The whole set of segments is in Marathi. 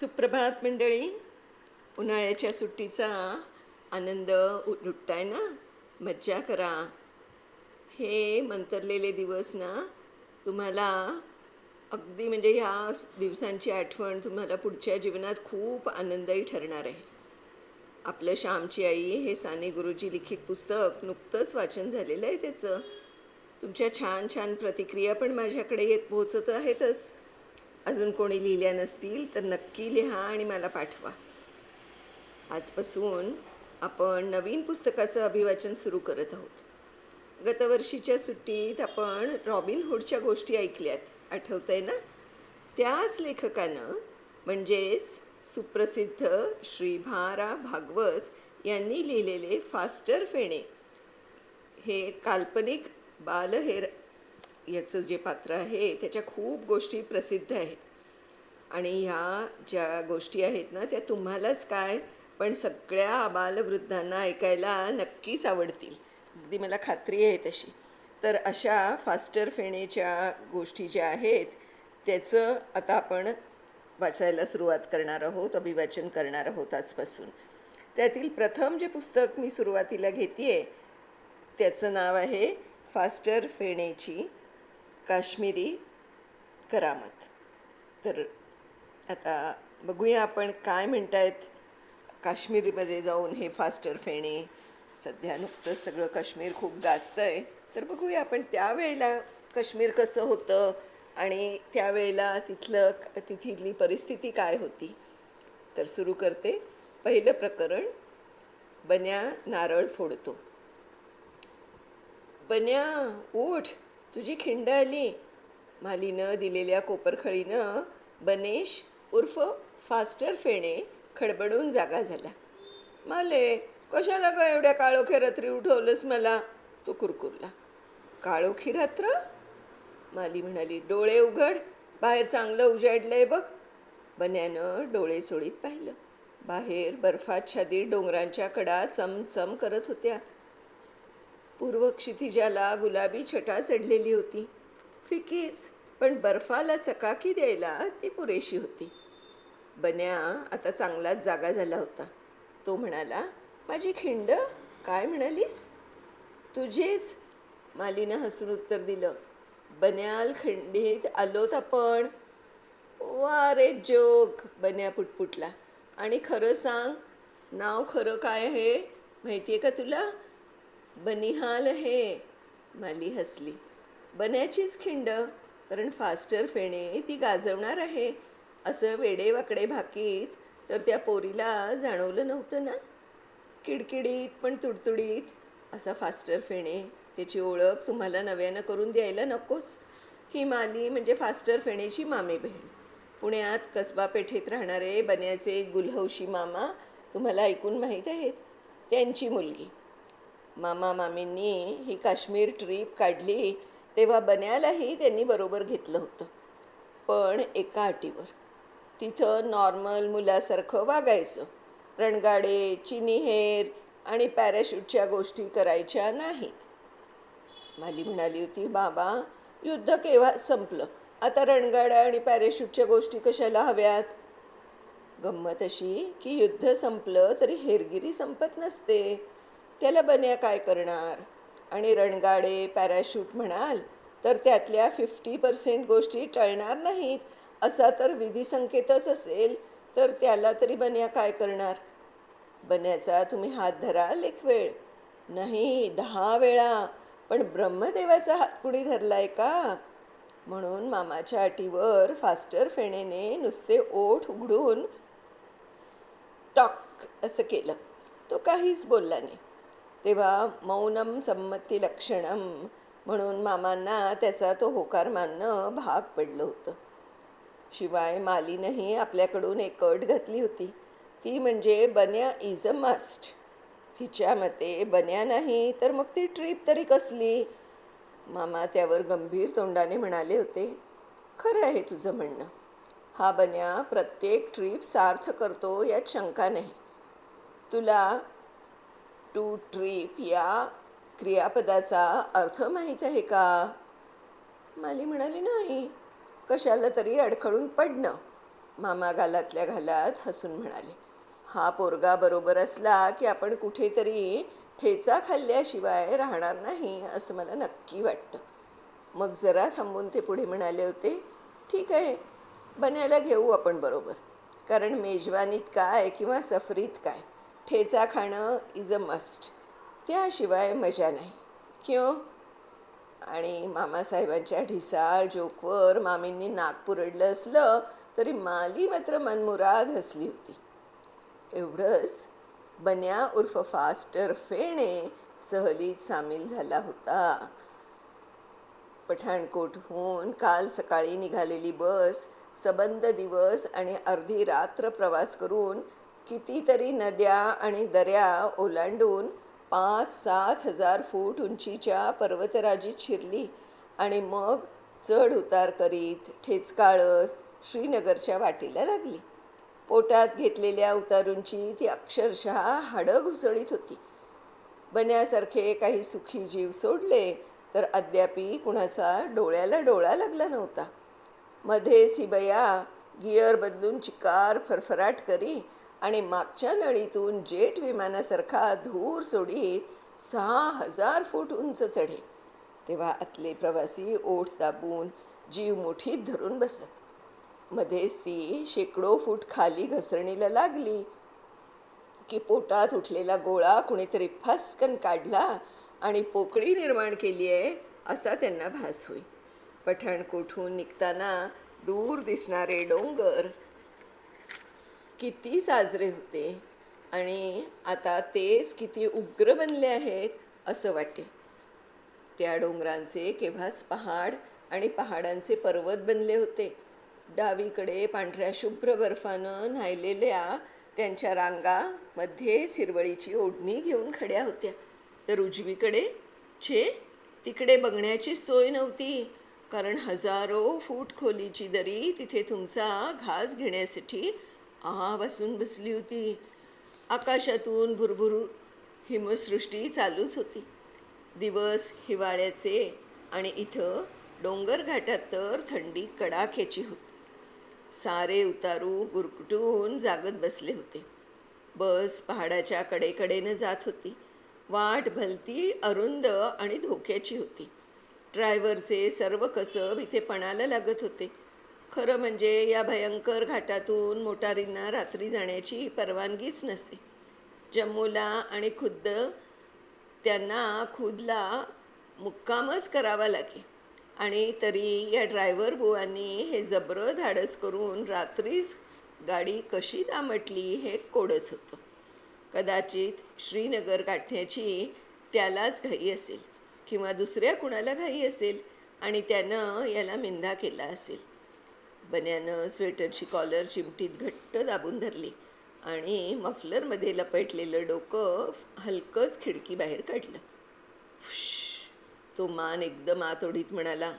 सुप्रभात मंडळी. उन्हाळ्याच्या सुट्टीचा आनंद उ- लुटताय ना? मज्जा करा. हे मंतरलेले दिवस ना तुम्हाला अगदी म्हणजे ह्या दिवसांची आठवण तुम्हाला पुढच्या जीवनात खूप आनंदही ठरणार आहे. आपलं श्यामची आई हे साने गुरुजी लिखित पुस्तक नुकतंच वाचन झालेलं आहे त्याचं. तुमच्या छान छान प्रतिक्रिया पण माझ्याकडे येत पोहोचत आहेतच. अजून कोणी लिहिल्या नसतील तर नक्की लिहा आणि मला पाठवा. आजपासून आपण नवीन पुस्तकाचं अभिवाचन सुरू करत आहोत. गतवर्षीच्या सुट्टीत आपण रॉबिन हुडच्या गोष्टी ऐकल्यात. आठवतंय ना? त्याच लेखकानं म्हणजेच सुप्रसिद्ध श्री भा रा भागवत यांनी लिहिलेले फास्टर फेणे. हे काल्पनिक बालहेर याचं जे पात्र आहे त्याच्या खूप गोष्टी प्रसिद्ध आहेत. आणि ह्या ज्या गोष्टी आहेत ना त्या तुम्हालाच काय पण सगळ्या आबालवृद्धांना ऐकायला नक्कीच आवडतील. अगदी मला खात्री आहे तशी. तर अशा फास्टर फेणेच्या गोष्टी ज्या आहेत त्याचं आता आपण वाचायला सुरुवात करणार आहोत अभिवाचन करणार आहोत आजपासून. त्यातील प्रथम जे पुस्तक मी सुरुवातीला घेते आहे त्याचं नाव आहे फास्टर फेणेची काश्मीरी करामत. तर आता बघूया आपण काय म्हणतायत काश्मीरमध्ये जाऊन हे फास्टर फेणे सध्या नुकतंच सगळं काश्मीर खूप गाजतं आहे. तर बघूया आपण त्यावेळेला काश्मीर कसं होतं आणि त्यावेळेला तिथलं तिथली परिस्थिती काय होती. तर सुरू करते. पहिलं प्रकरण बन्या नारळ फोडतो. बन्या उठ! तुझी खिंड आली. मालीनं दिलेल्या कोपरखळीनं बनेश उर्फ फास्टर फेणे खडबडून जागा झाला. माले कशाला का एवढ्या काळोखी रात्री उठवलंस मला? तो कुरकुरला. काळोखी रात्र? माली म्हणाली डोळे उघड बाहेर चांगलं उजाडलंय बघ. बन्यानं डोळे सोडीत पाहिलं. बाहेर बर्फाच्छादित डोंगरांच्या कडा चमचम करत होत्या. पूर्व क्षितिजाला गुलाबी छटा चढलेली होती. फिकीच पण बर्फाला चकाकी द्यायला ती पुरेशी होती. बन्या आता चांगलाच जागा झाला होता. तो म्हणाला माझी खिंड काय म्हणालीस? तुझेच. मालीनं हसून उत्तर दिलं बन्याल खिंडीत आलोत आपण. वा रे जोग बन्या पुटपुटला. आणि खरं सांग नाव खरं काय आहे माहिती आहे का तुला? बनिहाल हे माली हसली. बन्याचीच खिंड कारण फास्टर फेणे ती गाजवणार आहे. असं वेडेवाकडे भाकीत तर त्या पोरीला जाणवलं नव्हतं ना? किडकिडीत पण तुडतुडीत. असा फास्टर फेणे त्याची ओळख तुम्हाला नव्यानं करून द्यायला नकोस. ही माली म्हणजे फास्टर फेणेची मामी बहीण. पुण्यात कसबा पेठेत राहणारे बन्याचे गुलहौशी मामा तुम्हाला ऐकून माहीत आहेत. त्यांची मुलगी. मामा मामींनी ही काश्मीर ट्रीप काढली तेव्हा बन्यालाही त्यांनी बरोबर घेतलं होतं. पण एका अटीवर. तिथं नॉर्मल मुलासारखं वागायचं. रणगाडे चिनी हेर आणि पॅराशूटच्या गोष्टी करायच्या नाहीत. माली म्हणाली होती बाबा युद्ध केव्हा संपलं? आता रणगाड्या आणि पॅराशूटच्या गोष्टी कशाला हव्यात? गंमत अशी की युद्ध संपलं तरी हेरगिरी संपत नसते. त्याला बन्या काय करणार? आणि रणगाडे पॅराशूट म्हणाल तर त्यातल्या फिफ्टी पर्सेंट गोष्टी टळणार नाहीत. असा तर विधिसंकेतच असेल तर त्याला तरी बन्या काय करणार? बन्याचा तुम्ही हात धराल एक वेळ नाही दहा वेळा. पण ब्रह्मदेवाचा हात कुणी धरलाय का? म्हणून मामाच्या अटीवर फास्टर फेणेने नुसते ओठ उघडून टॉक असं केलं. तो काहीच बोलला नाही. तेव्हा मौनम संमती लक्षणम म्हणून मामांना त्याचा तो होकार मानणं भाग पडलं होतं. शिवाय मालीनंही आपल्याकडून एक अट घातली होती. ती म्हणजे बन्या इज अ मस्ट तिच्या मते बन्या नाही तर मग ती ट्रीप तरी कसली? मामा त्यावर गंभीर तोंडाने म्हणाले होते खरं आहे तुझं म्हणणं. हा बन्या प्रत्येक ट्रीप सार्थ करतो यात शंका नाही. तुला टू ट्रीप या क्रियापदाचा अर्थ माहीत आहे का? माली म्हणाली नाही. कशाला तरी अडखळून पडणं. मामा गालातल्या घालात हसून म्हणाले हा पोरगा बरोबर असला की आपण कुठेतरी ठेचा खाल्ल्याशिवाय राहणार नाही असं मला नक्की वाटतं. मग जरा थांबून ते पुढे म्हणाले होते ठीक आहे बनायला घेऊ आपण बरोबर. कारण मेजवानीत काय किंवा सफरीत काय? ठेचा खाणं इज अ मस्ट त्याशिवाय मजा नाही. क्यों? आणि मामासाहेबांच्या ढिसाळ जोकवर मामींनी नाक पुरडलं असलं तरी माली मात्र मनमुराद हसली होती. एवढंच बन्या उर्फ फास्टर फेणे सहलीत सामील झाला होता. पठाणकोटहून काल सकाळी निघालेली बस सबंद दिवस आणि अर्धी रात्र प्रवास करून कितीतरी नद्या आणि दऱ्या ओलांडून पाच सात हजार फूट उंचीच्या पर्वतराजीत शिरली आणि मग चढ उतार करीत ठेचकाळत श्रीनगरच्या वाटेला लागली. पोटात घेतलेल्या उतारूंची ती अक्षरशः हाडं घुसळीत होती. बन्यासारखे काही सुखी जीव सोडले तर अद्यापी कुणाचा डोळ्याला डोळा लागला नव्हता. मध्येच ही बया गिअर बदलून चिकार फरफराट करी आणि मागच्या नळीतून जेट विमानासारखा धूर सोडीत सहा हजार फूट उंच चढे. तेव्हा आतले प्रवासी ओठ दाबून जीव मुठीत धरून बसत. मध्येच ती शेकडो फूट खाली घसरणीला लागली. की पोटात उठलेला गोळा कुणीतरी फसकन काढला आणि पोकळी निर्माण केली आहे असा त्यांना भास होई. पठाणकोठून निघताना दूर दिसणारे डोंगर किती साजरे होते आणि आता तेच किती उग्र बनले आहेत असं वाटे. त्या डोंगरांचे केव्हाच पहाड आणि पहाडांचे पर्वत बनले होते. डावीकडे पांढऱ्या शुभ्र बर्फानं न्हायलेल्या त्यांच्या रांगा मध्येच हिरवळीची ओढणी घेऊन खड्या होत्या. तर उजवीकडे छे तिकडे बघण्याची सोय नव्हती कारण हजारो फूट खोलीची दरी तिथे तुमचा घास घेण्यासाठी आहापासून बसून बसली होती. आकाशातून भुरभुर हिमसृष्टी चालूच होती. दिवस हिवाळ्याचे आणि इथं डोंगर घाटात तर थंडी कडाक्याची होती. सारे उतारू गुरकुटून जागत बसले होते. बस पहाडाच्या कडेकडेनं जात होती. वाट भलती अरुंद आणि धोक्याची होती. ड्रायव्हरचे सर्व कसब इथे पणाला लागत होते. खरं म्हणजे या भयंकर घाटातून मोटारींना रात्री जाण्याची परवानगीच नसे. जम्मूला आणि खुद्द त्यांना खुदला मुक्कामच करावा लागे. आणि तरी या ड्रायव्हर बुवांनी हे जबरं धाडस करून रात्रीच गाडी कशी दामटली हे कोडच होतं. कदाचित श्रीनगर गाठण्याची त्यालाच घाई असेल किंवा दुसऱ्या कुणाला घाई असेल आणि त्यानं याला मिंदा केला असेल. बन्यानं स्वेटरची कॉलर चिमटीत घट्ट दाबून धरली. आणि मफलरमध्ये लपेटलेलं डोकं हलकंच खिडकी बाहेर काढलं. तो मान एकदम आतोडीत म्हणाला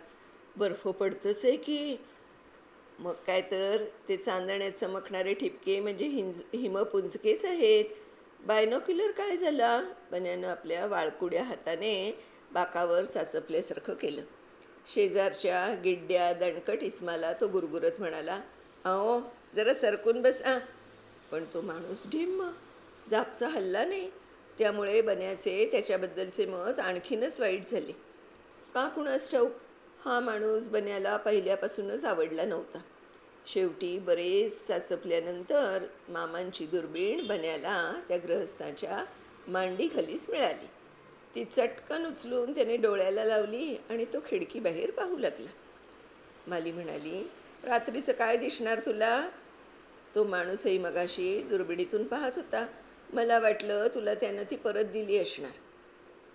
बर्फ पडतोच आहे की? मग काय तर ते चांदण्यात चमकणारे ठिपके म्हणजे हिंज हिमपुंजकेच आहेत. बायनोक्युलर काय झाला? बन्यानं आपल्या वाळकुड्या हाताने बाकावर चाचपल्यासारखं केलं. शेजारच्या गिड्ड्या दणकट इस्माला तो गुरगुरत म्हणाला अहो जरा सरकून बस. आ पण तो माणूस ढिम्म जागचा हल्ला नाही. त्यामुळे बन्याचे त्याच्याबद्दलचे मत आणखीनच वाईट झाले. का कुणास ठाऊक? हा माणूस बन्याला पहिल्यापासूनच आवडला नव्हता. शेवटी बरेच चाचपल्यानंतर मामांची दुर्बीण बन्याला त्या ग्रहस्थाच्या मांडीखालीच मिळाली. ती चटकन उचलून त्याने डोळ्याला लावली आणि तो खिडकी बाहेर पाहू लागला. माली म्हणाली रात्रीचं काय दिसणार तुला? तो माणूसही मगाशी दुर्बिणीतून पाहत होता. मला वाटलं तुला त्यानं ती परत दिली असणार.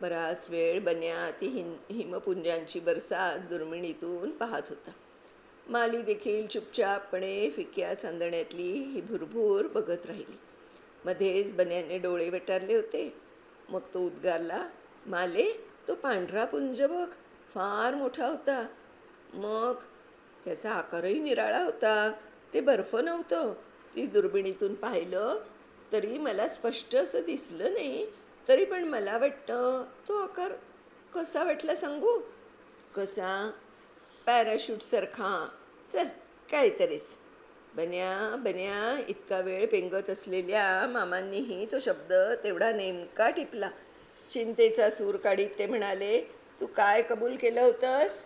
बराच वेळ बन्या ती हिम हिमपुंजांची बरसात दुर्मिणीतून पाहत होता. माली देखील चुपचापपणे फिक्या चांदण्यातली ही भुरभूर बघत राहिली. मध्येच बन्याने डोळे वेटारले होते. मग तो उद्गारला माले तो पांढरा पुंज बघ फार मोठा होता. मग त्याचा आकारही निराळा होता. ते बर्फ नव्हतं. ती दुर्बिणीतून पाहिलं तरी मला स्पष्ट असं दिसलं नाही. तरी पण मला वाटतं तो आकार कसा वाटला सांगू? कसा? पॅराशूटसारखा चल काहीतरीच. बन्या बन्या इतका वेळ पेंगत असलेल्या मामांनीही तो शब्द तेवढा नेमका टिपला. चिंतेचा सूर काढीत ते म्हणाले तू काय कबूल केलं होतंस?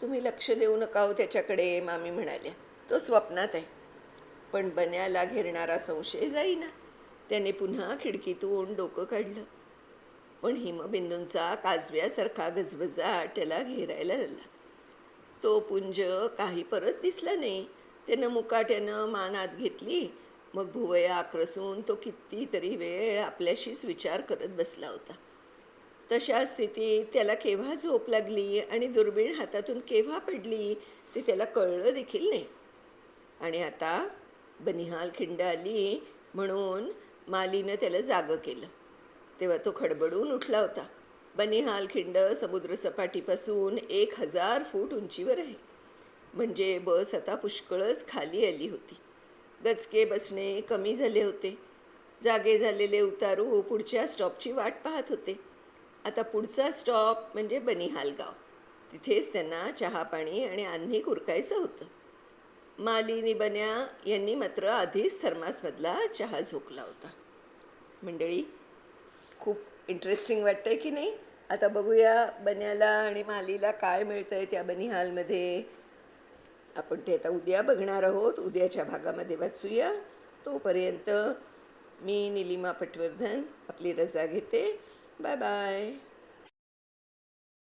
तुम्ही लक्ष देऊ नका हो त्याच्याकडे मामी म्हणाल्या तो स्वप्नात आहे. पण बन्याला घेरणारा संशय जाईना. त्याने पुन्हा खिडकीतून डोकं काढलं. पण हिमबिंदूंचा काजव्यासारखा गजबजा त्याला घेरायला लागला. तो पुंज काही परत दिसला नाही. त्यानं मुकाट्यानं मान आत घेतली. मग भुवया आक्रसून तो कितीतरी वेळ आपल्याशीच विचार करत बसला होता. तशा स्थितीत त्याला केव्हा झोप लागली आणि दुर्बीण हातातून केव्हा पडली ते त्याला कळलं देखील नाही. आणि आता बनिहाल खिंड आली म्हणून मालीनं त्याला जागं केलं. तेव्हा तो खडबडून उठला होता. बनिहाल खिंड समुद्रसपाटीपासून एक हजार फूट उंचीवर आहे. म्हणजे बस आता पुष्कळच खाली आली होती. गचके बसणे कमी झाले होते. जागे झालेले उतारू पुढच्या स्टॉपची वाट पाहत होते. आता पुढचा स्टॉप म्हणजे बनिहाल गाव तिथेच त्यांना चहा पाणी आणि अन्नी कुरकायचं होतं. मालिनी बन्या यांनी मात्र आधीच थर्मासमधला चहा झोकला होता. मंडळी खूप इंटरेस्टिंग वाटतंय की नाही? आता बघूया बन्याला आणि मालीला काय मिळतंय त्या बनिहालमध्ये. आपण ते आता उद्या बघणार आहोत. उद्याच्या भागामध्ये वाचूया. तोपर्यंत मी निलिमा पटवर्धन आपली रजा घेते. Bye bye.